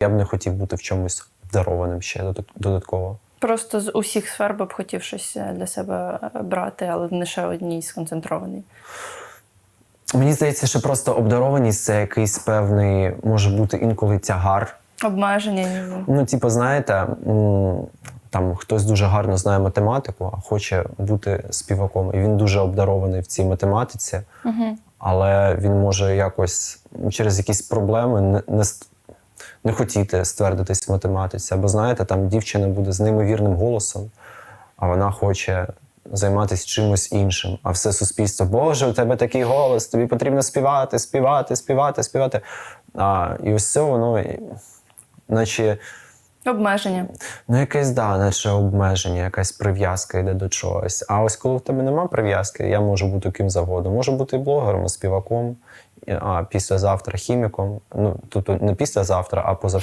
Я б не хотів бути в чомусь обдарованим ще додатково. Просто з усіх сфер би б хотів щось е, для себе е, брати, але не ще одній сконцентрований. Мені здається, що просто обдарованість це якийсь певний, може бути інколи тягар. Обмеження. Ну, типу, знаєте, там хтось дуже гарно знає математику, а хоче бути співаком. І він дуже обдарований в цій математиці, Угу. але він може якось через якісь проблеми не, не, хотіти ствердитись в математиці. Або знаєте, там дівчина буде з неймовірним голосом, а вона хоче займатися чимось іншим. А все суспільство, Боже, у тебе такий голос, тобі потрібно співати, співати, співати, співати. А, і ось це воно, наче. Обмеження. Ну, якесь, да, наче обмеження, якась прив'язка йде до чогось. А ось коли в тебе нема прив'язки, я можу бути ким завгодно. Можу бути блогером, і співаком, а післязавтра хіміком. Ну, тобто не післязавтра, а позавчора.